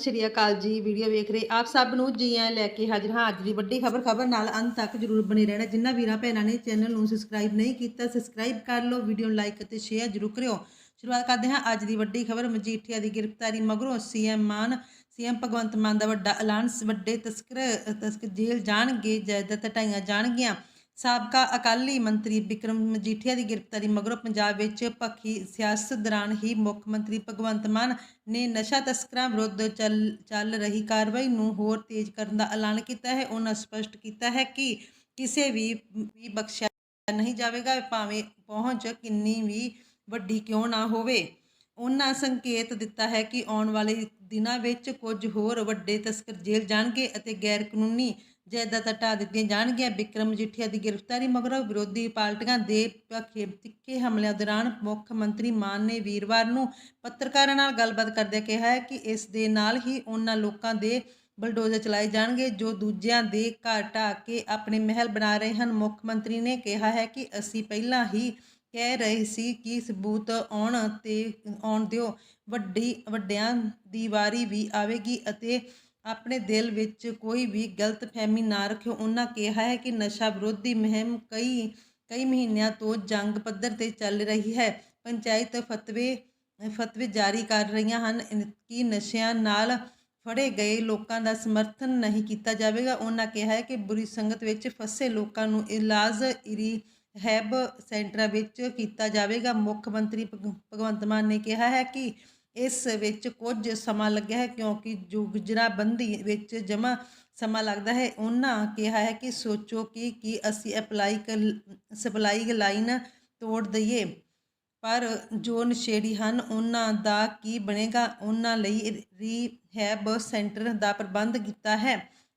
ਸਤਿ ਸ਼੍ਰੀ ਅਕਾਲ ਜੀ, ਵੀਡੀਓ ਵੇਖ ਰਹੇ ਆਪ ਸਭ ਨੂੰ ਜੀ ਆਇਆਂ ਲੈ ਕੇ ਹਾਜ਼ਰ ਹਾਂ। ਅੱਜ ਦੀ ਵੱਡੀ ਖਬਰ ਖਬਰ ਨਾਲ ਅੰਤ ਤੱਕ ਜਰੂਰ ਬਣੇ ਰਹਿਣਾ। ਜਿਨ੍ਹਾਂ ਵੀਰਾਂ ਭੈਣਾਂ ਨੇ ਚੈਨਲ ਨੂੰ ਸਬਸਕ੍ਰਾਈਬ ਨਹੀਂ ਕੀਤਾ ਸਬਸਕ੍ਰਾਈਬ ਕਰ ਲਓ, ਵੀਡੀਓ ਨੂੰ ਲਾਈਕ ਅਤੇ ਸ਼ੇਅਰ ਜਰੂਰ ਕਰਿਓ। ਸ਼ੁਰੂਆਤ ਕਰਦੇ ਹਾਂ ਅੱਜ ਦੀ ਵੱਡੀ ਖਬਰ। ਮਜੀਠੀਆ ਦੀ ਗ੍ਰਿਫਤਾਰੀ ਮਗਰੋਂ ਸੀਐਮ ਮਾਨ, ਸੀਐਮ ਭਗਵੰਤ ਮਾਨ ਦਾ ਵੱਡਾ ਐਲਾਨ। ਵੱਡੇ ਤਸਕਰ ਤਸਕਰ ਜੇਲ੍ਹ ਜਾਣਗੇ, ਜਾਇਦਾਦ ਢਾਈਆਂ ਜਾਣਗੀਆਂ। ਸਾਬਕਾ ਅਕਾਲੀ ਮੰਤਰੀ ਬਿਕਰਮ ਮਜੀਠੀਆ ਦੀ ਗ੍ਰਿਫਤਾਰੀ ਮਗਰੋਂ ਪੰਜਾਬ ਵਿੱਚ ਪੱਖੀ ਸਿਆਸਤ ਦੌਰਾਨ ਹੀ ਮੁੱਖ ਮੰਤਰੀ ਭਗਵੰਤ ਮਾਨ ਨੇ ਨਸ਼ਾ ਤਸਕਰਾਂ ਵਿਰੁੱਧ ਚੱਲ ਚੱਲ ਰਹੀ ਕਾਰਵਾਈ ਨੂੰ ਹੋਰ ਤੇਜ਼ ਕਰਨ ਦਾ ਐਲਾਨ ਕੀਤਾ ਹੈ। ਉਹਨਾਂ ਸਪਸ਼ਟ ਕੀਤਾ ਹੈ ਕਿ ਕਿਸੇ ਵੀ ਵੀ ਬਖਸ਼ਿਆ ਨਹੀਂ ਜਾਵੇਗਾ, ਭਾਵੇਂ ਪਹੁੰਚ ਕਿੰਨੀ ਵੀ ਵੱਡੀ ਕਿਉਂ ਨਾ ਹੋਵੇ। ਉਹਨਾਂ ਸੰਕੇਤ ਦਿੱਤਾ ਹੈ ਕਿ ਆਉਣ ਵਾਲੇ ਦਿਨਾਂ ਵਿੱਚ ਕੁਝ ਹੋਰ ਵੱਡੇ ਤਸਕਰ ਜੇਲ੍ਹ ਜਾਣਗੇ ਅਤੇ ਗੈਰ ਕਾਨੂੰਨੀ ਜਾਇਦਾਦਾਂ ਢਾਹ ਦਿੱਤੀਆਂ ਜਾਣਗੀਆਂ। ਬਿਕਰਮ ਮਜੀਠੀਆ ਦੀ ਗ੍ਰਿਫਤਾਰੀ ਮਗਰੋਂ ਵਿਰੋਧੀ ਪਾਰਟੀਆਂ ਦੇ ਪੱਖੇ ਤਿੱਖੇ ਹਮਲਿਆਂ ਦੌਰਾਨ ਮੁੱਖ ਮੰਤਰੀ ਮਾਨ ਨੇ ਵੀਰਵਾਰ ਨੂੰ ਪੱਤਰਕਾਰਾਂ ਨਾਲ ਗੱਲਬਾਤ ਕਰਦਿਆਂ ਕਿਹਾ ਹੈ ਕਿ ਇਸ ਦੇ ਨਾਲ ਹੀ ਉਹਨਾਂ ਲੋਕਾਂ ਦੇ ਬਲਡੋਜ਼ਰ ਚਲਾਏ ਜਾਣਗੇ, ਜੋ ਦੂਜਿਆਂ ਦੇ ਘਰ ਢਾਹ ਕੇ ਆਪਣੇ ਮਹਿਲ ਬਣਾ ਰਹੇ ਹਨ। ਮੁੱਖ ਮੰਤਰੀ ਨੇ ਕਿਹਾ ਹੈ ਕਿ ਅਸੀਂ ਪਹਿਲਾਂ ਹੀ ਕਹਿ ਰਹੇ ਸੀ ਕਿ ਸਬੂਤ ਆਉਣ ਤੇ, ਆਉਣ ਦਿਓ। ਵੱਡੀ, ਵੱਡਿਆਂ ਦੀ ਵਾਰੀ ਵੀ ਆਵੇਗੀ ਅਤੇ ਆਪਣੇ ਦਿਲ ਵਿੱਚ ਕੋਈ ਵੀ ਗਲਤ ਫਹਿਮੀ ਨਾ ਰੱਖਿਓ। ਉਹਨਾਂ ਕਿਹਾ ਹੈ ਕਿ ਨਸ਼ਾ ਵਿਰੋਧੀ ਮੁਹਿੰਮ ਕਈ ਕਈ ਮਹੀਨਿਆਂ ਤੋਂ ਜੰਗ ਪੱਧਰ ਤੇ ਚੱਲ ਰਹੀ ਹੈ। ਪੰਚਾਇਤ ਫਤਵੇ ਫਤਵੇ ਜਾਰੀ ਕਰ ਰਹੀਆਂ ਹਨ ਕਿ ਨਸ਼ਿਆਂ ਨਾਲ ਫੜੇ ਗਏ ਲੋਕਾਂ ਦਾ ਸਮਰਥਨ ਨਹੀਂ ਕੀਤਾ ਜਾਵੇਗਾ। ਉਹਨਾਂ ਕਿਹਾ ਹੈ ਕਿ ਬੁਰੀ ਸੰਗਤ ਵਿੱਚ ਫਸੇ ਲੋਕਾਂ ਨੂੰ ਇਲਾਜ, ਇਰੀ ਹੈਬ ਸੈਂਟਰਾਂ ਵਿੱਚ ਕੀਤਾ ਜਾਵੇਗਾ। ਮੁੱਖ ਮੰਤਰੀ ਭਗ- ਭਗਵੰਤ ਮਾਨ ਨੇ ਕਿਹਾ ਹੈ ਕਿ ਇਸ ਵਿੱਚ ਕੁਝ ਸਮਾਂ ਲੱਗਿਆ ਹੈ ਕਿਉਂਕਿ ਜੋ, ਗੁਜਰਾਬੰਦੀ ਵਿੱਚ ਜਮਾ ਸਮਾਂ ਲੱਗਦਾ ਹੈ। ਉਹਨਾਂ ਕਿਹਾ ਹੈ ਕਿ ਸੋਚੋ ਕਿ, ਕੀ ਅਸੀਂ ਅਪਲਾਈ ਸਪਲਾਈ ਲਾਈਨ ਤੋੜ ਦਈਏ, ਪਰ ਜੋ ਨਸ਼ੇੜੀ ਹਨ, ਉਹਨਾਂ ਦਾ ਕੀ ਬਣੇਗਾ? ਉਹਨਾਂ ਲਈ ਰੀਹੈਬ ਸੈਂਟਰ ਦਾ ਪ੍ਰਬੰਧ ਕੀਤਾ ਹੈ।